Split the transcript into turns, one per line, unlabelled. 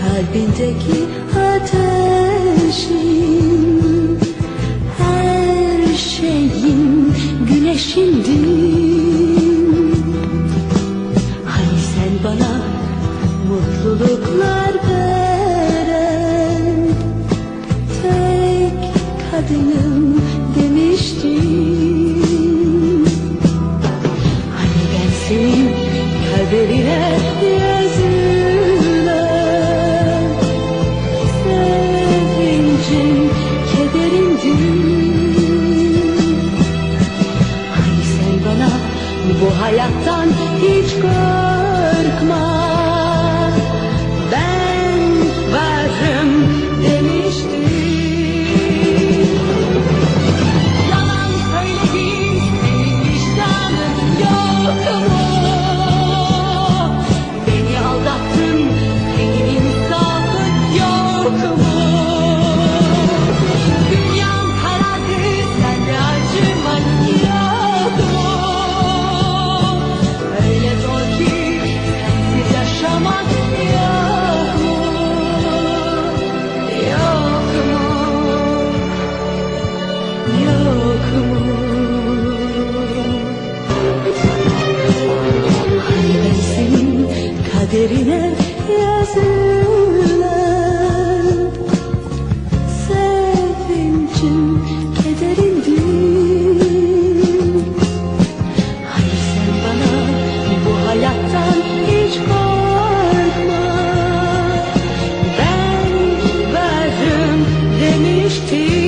kalbimdeki ateşin. Her şeyin güneşindin. Hani sen bana mutluluklar veren Tek kadınım bu hayattan hiç korkma Ben varım demiştin Yalan söyledin senin vicdanın yok mu? Beni aldattın senin insafın yok mu? hayattan hiç korkma. Ben verdim demiştim.